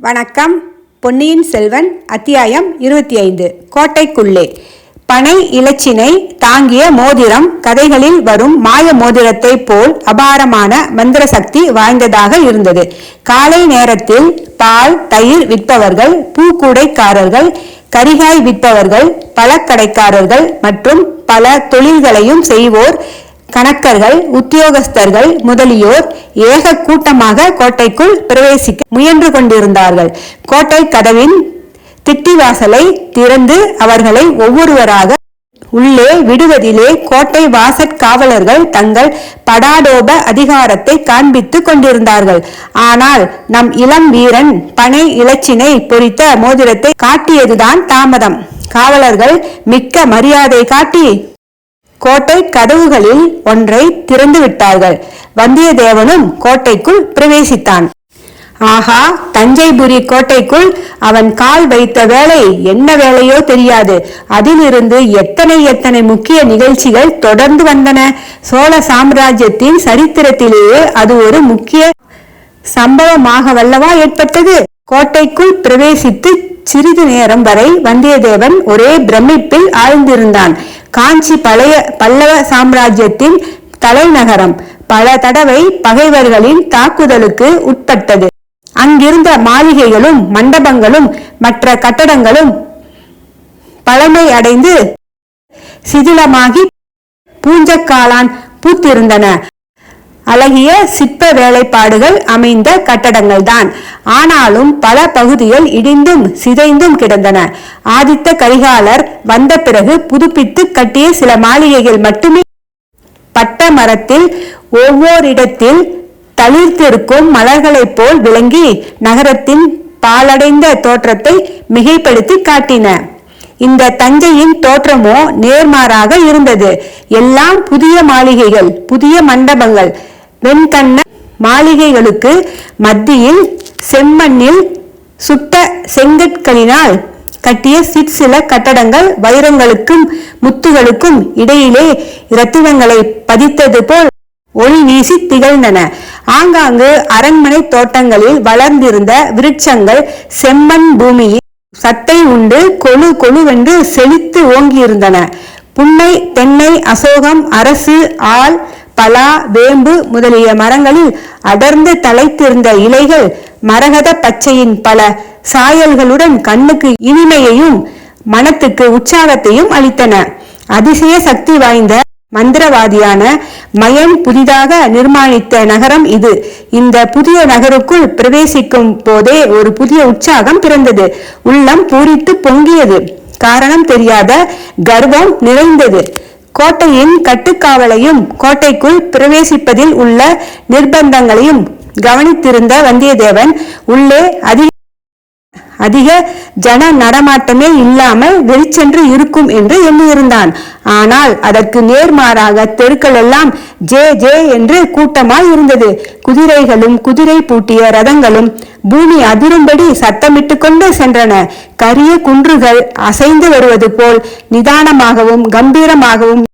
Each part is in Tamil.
வணக்கம். பொன்னியின் செல்வன் அத்தியாயம் இருபத்தி ஐந்து. கோட்டைக்குள்ளே. பனை இலச்சினை தாங்கிய மோதிரம் கதைகளில் வரும் மாய மோதிரத்தை போல் அபாரமான மந்திர சக்தி வாய்ந்ததாக இருந்தது. காலை நேரத்தில் பால் தயிர் விற்பவர்கள் பூக்கூடைக்காரர்கள் கரிகாய் விற்பவர்கள் பழக்கடைக்காரர்கள் மற்றும் பல தொழில்களையும் செய்வோர் கணக்கர்கள் உத்தியோகஸ்தர்கள் முதலியோர் ஏக கூட்டமாக கோட்டைக்குள் பிரவேசிக்க முயன்று கொண்டிருந்தார்கள். கோட்டை கதவின் திட்டிவாசலை திறந்து அவர்களை ஒவ்வொருவராக உள்ளே விடுவதிலே கோட்டை வாசற் காவலர்கள் தங்கள் படாடோப அதிகாரத்தை காண்பித்துக் கொண்டிருந்தார்கள். ஆனால் நம் இளம் வீரன் பனை இலச்சினை பொறித்த மோதிரத்தை காட்டியதுதான் தாமதம். காவலர்கள் மிக்க மரியாதை காட்டி கோட்டை கதவுகளில் ஒன்றை திறந்து விட்டார்கள் வந்தியத்தேவனும் கோட்டைக்குள் பிரவேசித்தான். ஆஹா தஞ்சைபுரி கோட்டைக்குள் அவன் கால் வைத்த வேலை என்ன வேலையோ தெரியாது. அதிலிருந்து எத்தனை எத்தனை முக்கிய நிகழ்ச்சிகள் தொடர்ந்து வந்தன. சோழ சாம்ராஜ்யத்தின் சரித்திரத்திலேயே அது ஒரு முக்கிய சம்பவமாக வல்லவா ஏற்பட்டது. கோட்டைக்குள் பிரவேசித்து சிறிது நேரம் வரை வந்தியத்தேவன் ஒரே பிரமிப்பில் ஆழ்ந்திருந்தான். காஞ்சி பழைய பல்லவ சாம்ராஜ்யத்தின் தலைநகரம் பல தடவை பகைவர்களின் தாக்குதலுக்கு உட்பட்டது. அங்கிருந்த மாளிகைகளும் மண்டபங்களும் மற்ற கட்டடங்களும் பழமை அடைந்து சிதிலமாகி பூஞ்சக்காளான் பூத்திருந்தன. அழகிய சிற்ப வேலைப்பாடுகள் அமைந்த கட்டடங்கள் தான் ஆனாலும் பல பகுதிகள் இடிந்தும் சிதைந்தும் கிடந்தன. ஆதித்த கரிகாலர் வந்த பிறகு புதுப்பித்து கட்டிய சில மாளிகைகள் மட்டுமே பட்ட மரத்தில் ஒவ்வொரிடத்தில் தளிர்த்திருக்கும் மலர்களைப் போல் விளங்கி நகரத்தின் பாலடைந்த தோற்றத்தை மிகைப்படுத்தி காட்டின. இந்த தஞ்சையின் தோற்றமோ நேர்மாறாக இருந்தது. எல்லாம் புதிய மாளிகைகள் புதிய மண்டபங்கள். வெண்கண்ண மாளிகைகளுக்கு மத்தியில் செம்மண்ணில் சுட்ட செங்கற்களினால் கட்டிய சிற்சில கட்டடங்கள் வைரங்களுக்கும் முத்துகளுக்கும் இடையிலே இரத்தினங்களை பதித்தது போல் ஒளி வீசி திகழ்ந்தன. ஆங்காங்கு அரண்மனை தோட்டங்களில் வளர்ந்திருந்த விருட்சங்கள் செம்மண் பூமியில் சத்தை உண்டு கொழு கொழுவென்று செழித்து ஓங்கியிருந்தன. புன்னை தென்னை அசோகம் அரசு ஆள் பலா வேம்பு முதலிய மரங்களில் அடர்ந்து தலைத்திருந்த இலைகள் மரகத பச்சையின் பல சாயல்களுடன் கண்ணுக்கு இனிமையையும் மனத்துக்கு உற்சாகத்தையும் அளித்தன. அதிசய சக்தி வாய்ந்த மந்திரவாதியான மயன் புதிதாக நிர்மாணித்த நகரம் இது. இந்த புதிய நகருக்குள் பிரவேசிக்கும் போதே ஒரு புதிய உற்சாகம் பிறந்தது. உள்ளம் பூரித்து பொங்கியது. காரணம் தெரியாத கர்வம் நிறைந்தது. கோட்டையின் கட்டுக்காவலையும் கோட்டைக்குள் பிரவேசிப்பதில் உள்ள நிர்பந்தங்களையும் கவனித்திருந்த வந்தியத்தேவன் உள்ளே அதிக அதிக ஜன நடமாட்டமே இல்லாமல் வெளிச்சென்று இருக்கும் என்று எண்ணியிருந்தான். ஆனால் அதற்கு நேர்மாறாக தெருக்கள் எல்லாம் ஜே ஜே என்று கூட்டமாய் இருந்தது. குதிரைகளும் குதிரை பூட்டிய ரதங்களும் பூமி அதிரும்படி சத்தமிட்டு கொண்டு சென்றன. கரிய குன்றுகள் அசைந்து வருவது போல் நிதானமாகவும் கம்பீரமாகவும்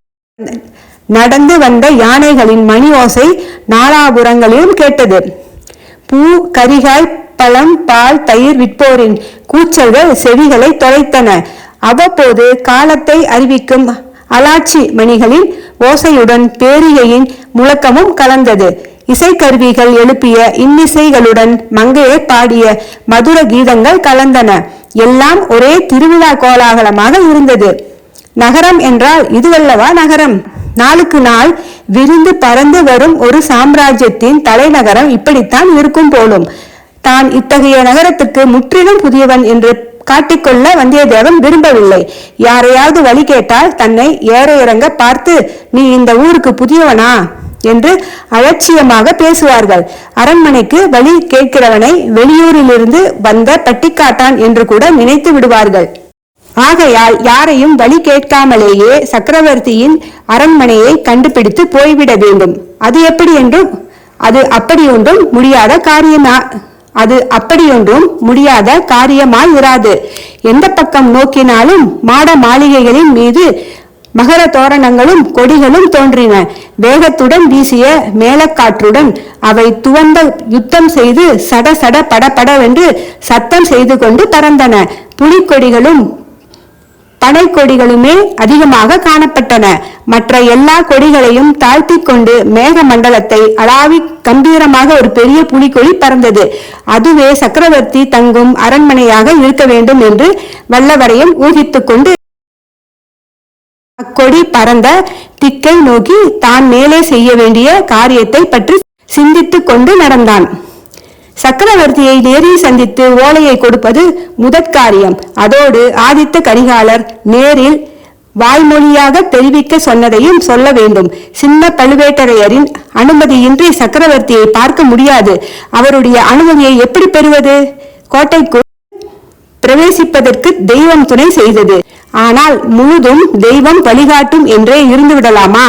நடந்து வந்த யானைகளின் மணி ஓசை நாலாபுரங்களிலும் கேட்டது. பூ கரிகாய் பழம் பால் தயிர் விற்போரின் கூச்சல்கள் செவிகளை தொலைத்தன. அவ்வப்போது காலத்தை அறிவிக்கும் அலாட்சி மணிகளின் ஓசையுடன் பேரிகையின் முழக்கமும் கலந்தது. இசைக்கருவிகள் எழுப்பிய இன்னிசைகளுடன் மங்கையை பாடிய மதுர கீதங்கள் கலந்தன. எல்லாம் ஒரே திருவிழா கோலாகலமாக இருந்தது. நகரம் என்றால் இதுவல்லவா நகரம்? நாளுக்கு நாள் விரிந்து பறந்து வரும் ஒரு சாம்ராஜ்யத்தின் தலைநகரம் இப்படித்தான் இருக்கும் போலும். தான் இத்தகைய நகரத்துக்கு முற்றிலும் புதியவன் என்று காட்டிக்கொள்ள வந்தியத்தேவன் விரும்பவில்லை. யாரையாவது வழி கேட்டால் தன்னை ஏற இறங்க பார்த்து நீ இந்த ஊருக்கு புதியவனா? என்று அலட்சியமாக பேசுவார்கள். அரண்மனைக்கு வழி கேட்கிறவனை வெளியூரிலிருந்து வந்த பட்டிக்காட்டான் என்று கூட நினைத்து விடுவார்கள். ஆகையால் யாரையும் வழி கேட்காமலேயே சக்கரவர்த்தியின் அரண்மனையை கண்டுபிடித்து போய்விட வேண்டும். அது எப்படி என்றும் அது அப்படியொன்றும் முடியாத காரியமா அது அப்படியொன்றும் முடியாத காரியமாய் இராது எந்த பக்கம் நோக்கினாலும் மாட மாளிகைகளின் மீது மகர தோரணங்களும் கொடிகளும் தோன்றின. வேகத்துடன் வீசிய மேலக்காற்றுடன் அவை துவந்த யுத்தம் செய்து சட சட படபடவென்று சத்தம் செய்து கொண்டு பறந்தன. புலிக்கொடிகளும் பனைக்கொடிகளுமே அதிகமாக காணப்பட்டன. மற்ற எல்லா கொடிகளையும் தாழ்த்தி கொண்டு மேக மண்டலத்தை அளாவி கம்பீரமாக ஒரு பெரிய புலிக்கொடி பறந்தது. அதுவே சக்கரவர்த்தி தங்கும் அரண்மனையாக இருக்க வேண்டும் என்று வல்லவரையும் ஊகித்துக் கொண்டு அக்கொடி பறந்த திக்கை நோக்கி தான் மேலே செய்ய வேண்டிய காரியத்தை பற்றி சிந்தித்துக் கொண்டு நடந்தான். சக்கரவர்த்தியை நேரில் சந்தித்து ஓலையை கொடுப்பது முதற்காரியம். அதோடு ஆதித்த கரிகாலர் நேரில் வாய்மொழியாக தெரிவிக்க சொன்னதையும் சொல்ல வேண்டும். சின்ன பழுவேட்டரையரின் அனுமதியின்றி சக்கரவர்த்தியை பார்க்க முடியாது. அவருடைய அனுமதியை எப்படி பெறுவது? கோட்டைக்குள் பிரவேசிப்பதற்கு தெய்வம் துணை செய்தது. ஆனால் முழுதும் தெய்வம் வழிகாட்டும் என்றே இருந்து விடலாமா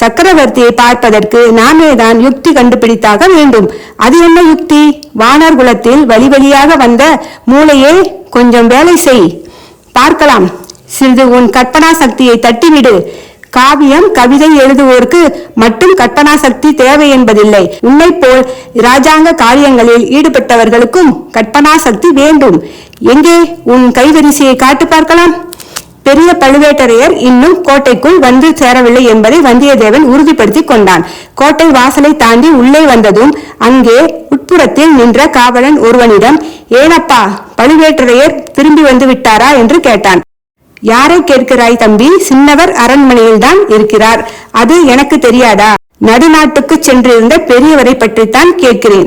சக்கரவர்த்தியை பார்ப்பதற்கு நாமே தான் யுக்தி கண்டுபிடித்தாக வேண்டும். அது என்ன யுக்தி? வானர் குலத்தில் வழி வழியாக வந்த மூளையே கொஞ்சம் வேலை செய். பார்க்கலாம். சிறிது உன் கற்பனா சக்தியை தட்டிவிடு. காவியம் கவிதை எழுதுவோருக்கு மட்டும் கற்பனா சக்தி தேவை என்பதில்லை. உன்னை போல் இராஜாங்க காரியங்களில் ஈடுபட்டவர்களுக்கும் கற்பனா சக்தி வேண்டும். எங்கே? உன் கைவரிசையை காட்டு பார்க்கலாம். பெரிய பழுவேட்டரையர் இன்னும் கோட்டைக்குள் வந்து சேரவில்லை என்பதை வந்தியத்தேவன் உறுதிப்படுத்திக் கொண்டான். கோட்டை வாசலை தாண்டி உள்ளே வந்ததும் அங்கே உட்புறத்தில் நின்ற காவலன் ஒருவனிடம் ஏனப்பா பழுவேட்டரையர் திரும்பி வந்து விட்டாரா? என்று கேட்டான். யாரை கேட்கிறாய் தம்பி? சின்னவர் அரண்மனையில்தான் இருக்கிறார். அது எனக்கு தெரியாதா? நடுநாட்டுக்கு சென்றிருந்த பெரியவரை பற்றித்தான் கேட்கிறேன்.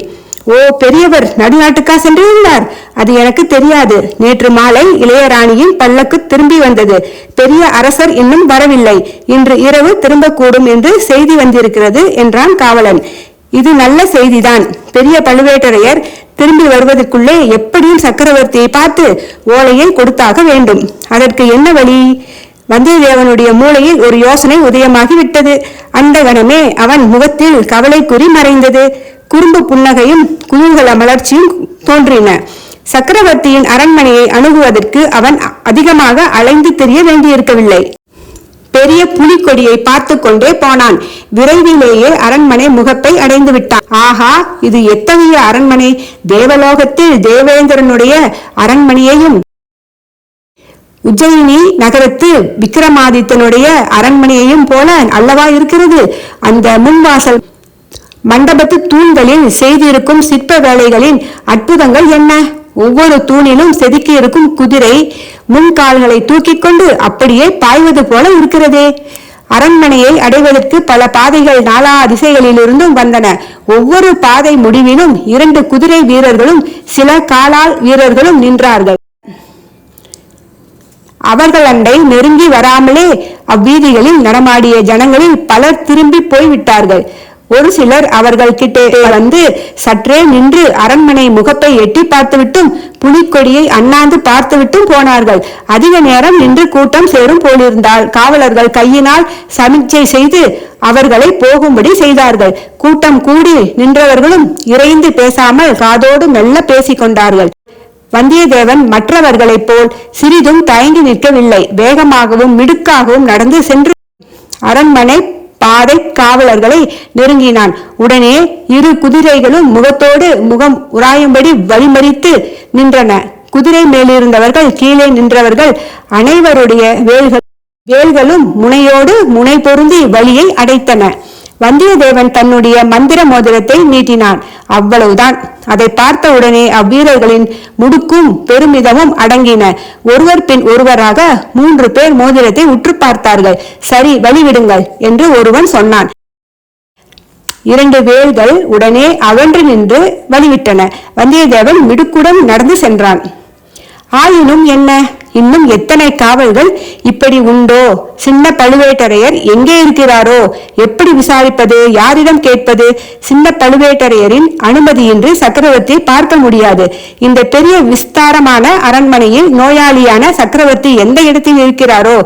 ஓ பெரியவர் நடுநாட்டுக்கா சென்றிருந்தார். அது எனக்கு தெரியாது. நேற்று மாலை இளையராணியின் பல்லக்கு திரும்பி வந்தது. பெரிய அரசர் இன்னும் வரவில்லை. இன்று இரவு திரும்பக்கூடும் என்று செய்தி வந்திருக்கிறது என்றான் காவலன். இது நல்ல செய்திதான். பெரிய பழுவேட்டரையர் திரும்பி வருவதற்குள்ளே எப்படியும் சக்கரவர்த்தியை பார்த்து ஓலையை கொடுத்தாக வேண்டும். அதற்கு என்ன வழி? வந்தியத்தேவனுடைய மூளையில் ஒரு யோசனை உதயமாகி விட்டது அந்த கணமே அவன் முகத்தில் கவலை குறி மறைந்தது. குறும்பு புன்னகையும் குதூகல மலர்ச்சியும் தோன்றின. சக்கரவர்த்தியின் அரண்மனையை அணுகுவதற்கு அவன் அதிகமாக அலைந்து தெரிய வேண்டியிருக்கவில்லை. பெரிய புலிக்கொடியை பார்த்து கொண்டே போனான். விரைவிலேயே அரண்மனை முகப்பை அடைந்து விட்டான். ஆஹா இது எத்தகைய அரண்மனை? தேவலோகத்தில் தேவேந்திரனுடைய அரண்மனையையும். உஜ்ஜயினி நகரத்து விக்ரமாதித்தனுடைய அரண்மனையையும் போல அல்லவா இருக்கிறது? அந்த முன்வாசல் மண்டபத்து தூண்களில் செய்திருக்கும் சிற்ப வேலைகளின் அற்புதங்கள் என்ன? ஒவ்வொரு தூணிலும் செதுக்கி இருக்கும் குதிரை முன்கால்களை தூக்கி கொண்டு அப்படியே பாய்வது போல இருக்கிறதே. அரண்மனையை அடைவதற்கு பல பாதைகள் நாலா திசைகளிலிருந்தும் வந்தன. ஒவ்வொரு பாதை முடிவிலும் இரண்டு குதிரை வீரர்களும் சில காலால் வீரர்களும் நின்றார்கள். அவர்கள் அண்டை நெருங்கி வராமலே அவ்வீதிகளில் நடமாடிய ஜனங்களில் பலர் திரும்பி போய்விட்டார்கள். ஒரு சிலர் அவர்கள் கிட்டே வந்து சற்றே நின்று அரண்மனை முகப்பை எட்டி பார்த்துவிட்டும் புலிக்கொடியை அண்ணாந்து பார்த்துவிட்டும் போனார்கள். அதிக நேரம் நின்று கூட்டம் சேரும் போலிருந்தால் காவலர்கள் கையினால் சமிச்சை செய்து அவர்களை போகும்படி செய்தார்கள். கூட்டம் கூடி நின்றவர்களும் இறைந்து பேசாமல் காதோடு மெல்ல பேசிக் கொண்டார்கள். வந்தியத்தேவன் மற்றவர்களைப் போல் சிறிதும் தயங்கி நிற்கவில்லை. வேகமாகவும் மிடுக்காகவும் நடந்து சென்று அரண்மனை பாதை காவலர்களை நெருங்கினான். உடனே இரு குதிரைகளும் முகத்தோடு முகம் உராயும்படி வழிமறித்து நின்றன. குதிரை மேலிருந்தவர்கள் கீழே நின்றவர்கள் அனைவருடைய வேல்கள் வேல்களும் முனையோடு முனை பொருந்தி வழியை அடைத்தன. வந்தியத்தேவன் தன்னுடைய மந்திர மோதிரத்தை நீட்டினான். அவ்வளவுதான். அதை பார்த்த உடனே அவ்வீரர்களின் முடுக்கும் பெருமிதமும் அடங்கின. ஒருவர் பின் ஒருவராக மூன்று பேர் மோதிரத்தை உற்று பார்த்தார்கள். சரி வழிவிடுங்கள் என்று ஒருவன் சொன்னான். இரண்டு வேல்கள் உடனே அகன்று நின்று வழிவிட்டன. வந்தியத்தேவன் மிடுக்குடன் நடந்து சென்றான். ஆயினும் என்ன? இன்னும் எத்தனை காவல்கள் இப்படி உண்டோ? சின்ன பழுவேட்டரையர் எங்கே இருக்கிறாரோ? எப்படி விசாரிப்பது? யாரிடம் கேட்பது? சின்ன பழுவேட்டரையரின் அனுமதியின்றி சக்கரவர்த்தியை பார்க்க முடியாது. இந்த பெரிய விஸ்தாரமான அரண்மனையில் நோயாளியான சக்கரவர்த்தி எந்த இடத்தில் இருக்கிறாரோ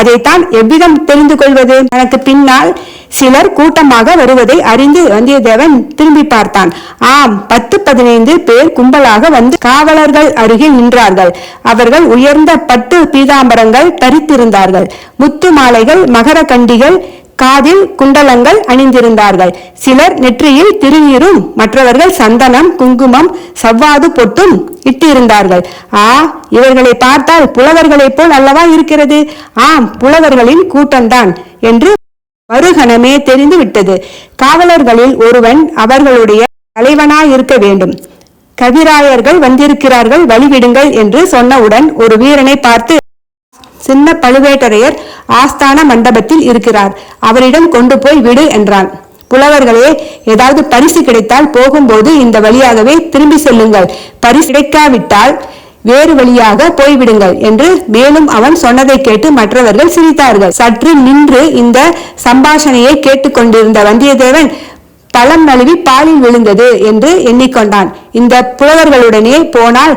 அதைத்தான் எவ்விதம் தெரிந்து கொள்வது? தனக்கு பின்னால் சிலர் கூட்டமாக வருவதை அறிந்து வந்தியத்தேவன் திரும்பி பார்த்தான். ஆம் பத்து பதினைந்து பேர் கும்பலாக வந்து காவலர்கள் அருகில் நின்றார்கள். அவர்கள் உயர்ந்த பட்டு பீதாம்பரங்கள் தரித்திருந்தார்கள். முத்து மாலைகள் மகர கண்டிகள் காதில் குண்டலங்கள் அணிந்திருந்தார்கள். சிலர் நெற்றியில் திருநீரும் மற்றவர்கள் சந்தனம் குங்குமம் சவ்வாது பொட்டும் இட்டிருந்தார்கள். ஆ இவர்களை பார்த்தால் புலவர்களைப் போல் அல்லவா இருக்கிறது? ஆம் புலவர்களின் கூட்டம்தான் என்று மறுகணமே தெரிந்து விட்டது காவலர்களில் ஒருவன் அவர்களுடைய தலைவனாயிருக்க வேண்டும். கவிராயர்கள் வந்திருக்கிறார்கள் வழிவிடுங்கள் என்று சொன்னவுடன் ஒரு வீரனை பார்த்து சின்ன பழுவேட்டரையர் ஆஸ்தான மண்டபத்தில் இருக்கிறார். அவரிடம் கொண்டு போய் விடு என்றான். புலவர்களே ஏதாவது பரிசு கிடைத்தால் போகும்போது இந்த வழியாகவே திரும்பி செல்லுங்கள். பரிசு கிடைக்காவிட்டால் வேறு வழியாக போய்விடுங்கள் என்று மேலும் அவன் சொன்னதை கேட்டு மற்றவர்கள் சிரித்தார்கள். சற்று நின்று இந்த சம்பாஷணையை கேட்டுக்கொண்டிருந்த வந்தியத்தேவன் பழம் நழுவி பாலில் விழுந்தது என்று எண்ணிக்கொண்டான். இந்த புலவர்களுடனே போனால்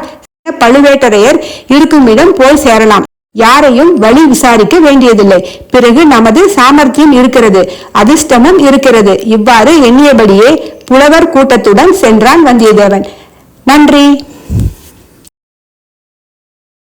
பழுவேட்டரையர் இருக்கும் இடம் போய் சேரலாம். யாரையும் வழி விசாரிக்க வேண்டியதில்லை. பிறகு நமது சாமர்த்தியம் இருக்கிறது அதிர்ஷ்டமும் இருக்கிறது. இவ்வாறு எண்ணியபடியே புலவர் கூட்டத்துடன் சென்றான் வந்தியத்தேவன். நன்றி.